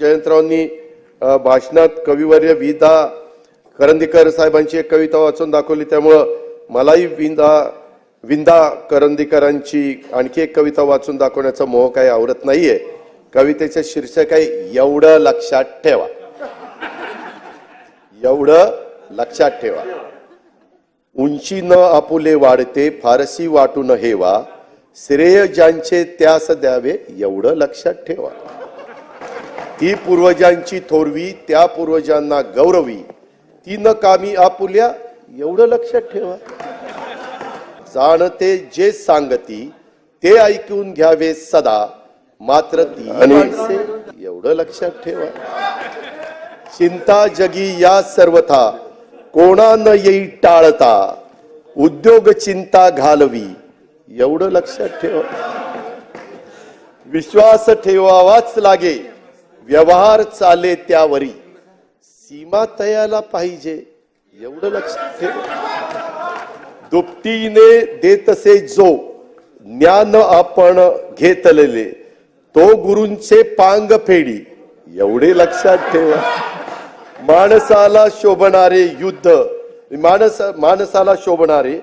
जयंतरावांनी भाषणात कविवर्य विदा करंदीकर साहेबांची एक कविता वाचून दाखवली. त्यामुळं मलाही विंदा विंदा करंदीकरांची आणखी एक कविता वाचून दाखवण्याचा मोह काही आवडत नाहीये. कवितेचं शीर्षक आहे एवढं लक्षात ठेवा. एवढं लक्षात ठेवा. उंची न आपुले वाढते फारसी वाटून हेवा. श्रेय ज्यांचे त्यास द्यावे एवढं लक्षात ठेवा. ती पूर्वजांची थोरवी त्या पूर्वजांना गौरवी. ती न कामी आपुल्या एवढं लक्षात ठेवा. जाणते जे सांगती ते ऐकून घ्यावे सदा. मात्र ती एवढं लक्षात ठेवा. चिंता जगी या सर्वथा कोणा न येई टाळता? उद्योग चिंता घालवी एवढं लक्षात ठेवा. विश्वास ठेवावाच लागे. व्यवहार चाले त्यावरी. सीमा तयाला पाहिजे एवढं लक्षात ठेवा. दुपटीने देतसे जो ज्ञान आपण घेतलेले तो गुरूंचे पांग फेडी एवढे लक्षात ठेवा. माणसाला शोभणारे युद्ध माणस माणसाला शोभणारे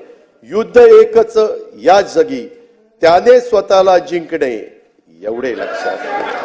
युद्ध एकच या जगी त्याने स्वतःला जिंकणे एवढे लक्षात ठेवा.